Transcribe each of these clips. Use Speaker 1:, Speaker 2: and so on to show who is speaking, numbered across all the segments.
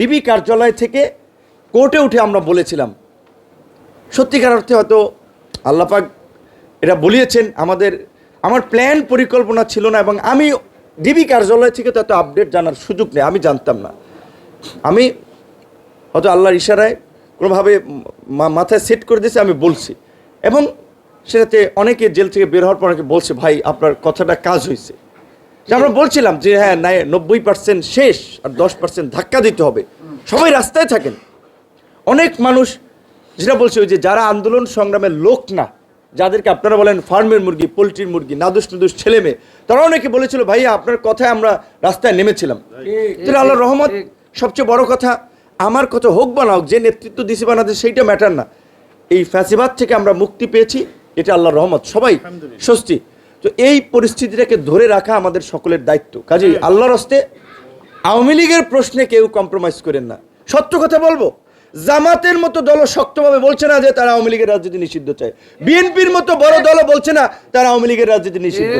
Speaker 1: DB কার্যালয় থেকে কোর্টে উঠে আমরা বলেছিলাম। সত্যিকার অর্থে হয়তো আল্লাপাক এটা বলিয়েছেন, আমাদের, আমার প্ল্যান পরিকল্পনা ছিল না এবং আমি ডিবি কার্যালয় থেকে তো এত আপডেট জানার সুযোগ নেই, আমি জানতাম না। আমি হয়তো আল্লাহর ইশারায় কোনোভাবে মাথায় সেট করে দিয়েছে, আমি বলছি। এবং সেটাতে অনেকে জেল থেকে বের হওয়ার পর অনেকে বলছে, ভাই, আপনার কথাটা কাজ হয়েছে। আমরা বলছিলাম যে হ্যাঁ নব্বই পার্সেন্ট শেষ আর দশ পার্সেন্ট ধাক্কা দিতে হবে। সবাই রাস্তায় থাকেন। অনেক মানুষ যেটা বলছে ওই যে যারা আন্দোলন সংগ্রামের লোক না যাদেরকে আপনারা বলেন ফার্মের মুরগি পোলট্রির মুরগি নাদুস নুদুস ছেলে মেয়ে তারা অনেকে বলেছিল ভাইয়া আপনার কথায় আমরা রাস্তায় নেমেছিলাম। তাহলে আল্লাহ রহমত সবচেয়ে বড় কথা আমার কথা হোক বা না হোক যে নেতৃত্ব দিছে বা না সেইটা ম্যাটার না। এই ফ্যাসিবাদ থেকে আমরা মুক্তি পেয়েছি এটা আল্লাহর রহমত। সবাই স্বস্তি। তো এই পরিস্থিতিটাকে ধরে রাখা আমাদের সকলের দায়িত্ব। কাজেই আল্লাহর হস্তে আওয়ামী লীগের প্রশ্নে কেউ কম্প্রোমাইজ করেন না। সত্য কথা বলব জামাতের মতো দল শক্তভাবে বলছে না যে তারা আওয়ামী লীগের রাজনীতি নিষিদ্ধ চায়। বিএনপির মতো বড় দলও বলছে না তারা আওয়ামী লীগের রাজনীতি নিষিদ্ধ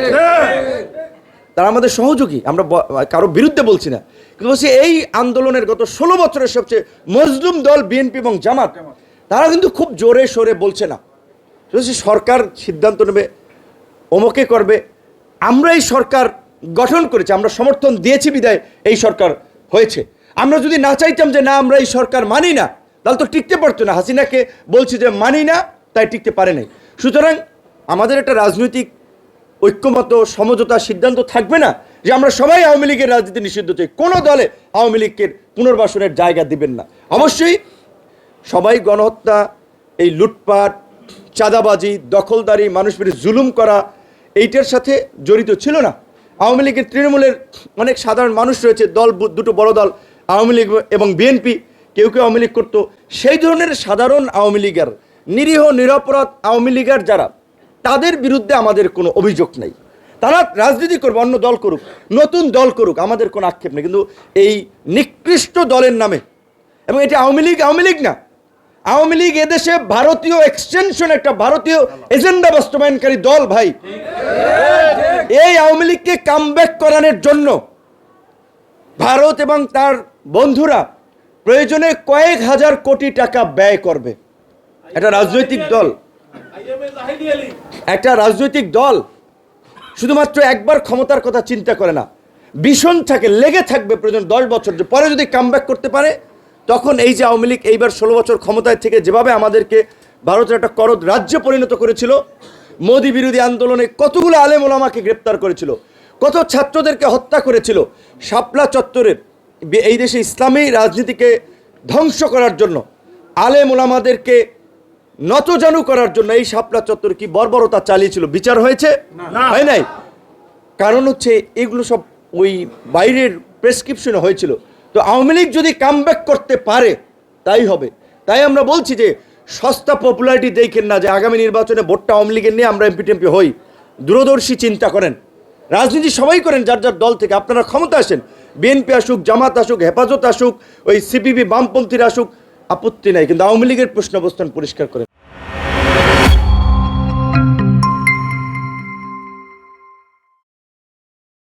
Speaker 1: তারা আমাদের সহযোগী আমরা কারও বিরুদ্ধে বলছি না। কিন্তু বলছি এই আন্দোলনের গত ষোলো বছরের সবচেয়ে মজলুম দল বিএনপি এবং জামাত তারা কিন্তু খুব জোরে সোরে বলছে না। সরকার সিদ্ধান্ত নেবে অমকে করবে। আমরা এই সরকার গঠন করেছি, আমরা সমর্থন দিয়েছি বিদায় এই সরকার হয়েছে। আমরা যদি না চাইতাম যে না, আমরা এই সরকার মানি না, তাহলে তো টিকতে পারতো না। হাসিনাকে বলছি যে মানি না, তাই টিকতে পারে নাই। সুতরাং আমাদের একটা রাজনৈতিক ঐক্যমত, সমঝোতা সিদ্ধান্ত থাকবে না যে আমরা সবাই আওয়ামী লীগের রাজনীতি নিষিদ্ধ চাই। কোনো দলে আওয়ামী লীগের পুনর্বাসনের জায়গা দিবেন না। অবশ্যই সবাই গণহত্যা, এই লুটপাট, চাঁদাবাজি, দখলদারি মানুষ জুলুম করা এইটার সাথে জড়িত ছিল না। আওয়ামী লীগের তৃণমূলের অনেক সাধারণ মানুষ রয়েছে, দল দুটো বড় দল, আওয়ামী লীগ এবং বিএনপি, কেউ কেউ আওয়ামী লীগ করতো। সেই ধরনের সাধারণ আওয়ামী লীগের নিরীহ, নিরপরাধ আওয়ামী লীগের যারা, তাদের বিরুদ্ধে আমাদের কোনো অভিযোগ নেই। তারা রাজনীতি করবে অন্য দল করুক, নতুন দল করুক, আমাদের কোনো আক্ষেপ নেই। কিন্তু এই নিকৃষ্ট দলের নামে, এবং এটা আওয়ামী লীগ আওয়ামী লীগ না আওয়ামী লীগ এদেশে ভারতীয় এক্সটেনশন একটা ভারতীয় এজেন্ডা বাস্তবায়নকারী দল, ভাই। এই আওয়ামী লীগকে কামব্যাক করানোর জন্য ভারত এবং তার বন্ধুরা প্রয়োজনে কয়েক হাজার কোটি টাকা ব্যয় করবে। একটা রাজনৈতিক দল। একটা রাজনৈতিক দল শুধুমাত্র একবার ক্ষমতার কথা চিন্তা করে না, ভীষণ থাকে, লেগে থাকবে প্রয়োজন দশ বছর। পরে যদি কামব্যাক করতে পারে তখন এই যে আওয়ামী লীগ এইবার ষোলো বছর ক্ষমতায় থেকে যেভাবে আমাদেরকে ভারতের একটা করদ রাজ্যে পরিণত করেছিল মোদী বিরোধী আন্দোলনে কতগুলো আলেম ওলামাকে গ্রেপ্তার করেছিল কত ছাত্রদেরকে হত্যা করেছিল শাপলা চত্বরের এই দেশে ইসলামী রাজনীতিকে ধ্বংস করার জন্য আলেম ওলামাদেরকে নতজানু করার জন্য এই শাপলা চত্বর কি বর্বরতা চালিয়েছিল? বিচার হয়েছে? হয় নাই? কারণ হচ্ছে এগুলো সব ওই বাইরের প্রেসক্রিপশনে হয়েছিল। তো আওয়ামী লীগ যদি কামব্যাক করতে পারে, তাই হবে। তাই আমরা বলছি যে, সস্তা পপুলারিটি দেখেন না যে আগামী নির্বাচনে ভোটটা আওয়ামী লীগের নিয়ে আমরা এমপি টেমপি হই। দূরদর্শী চিন্তা করেন। রাজনীতি সবাই করেন যার যার দল থেকে। আপনারা ক্ষমতা আসেন। বিএনপি আসুক, জামাত আসুক, হেফাজত আসুক, ওই সিপিবি বামপন্থীরা আসুক, আপত্তি নাই। কিন্তু আওয়ামী লীগের প্রশ্ন অবস্থান পরিষ্কার করেন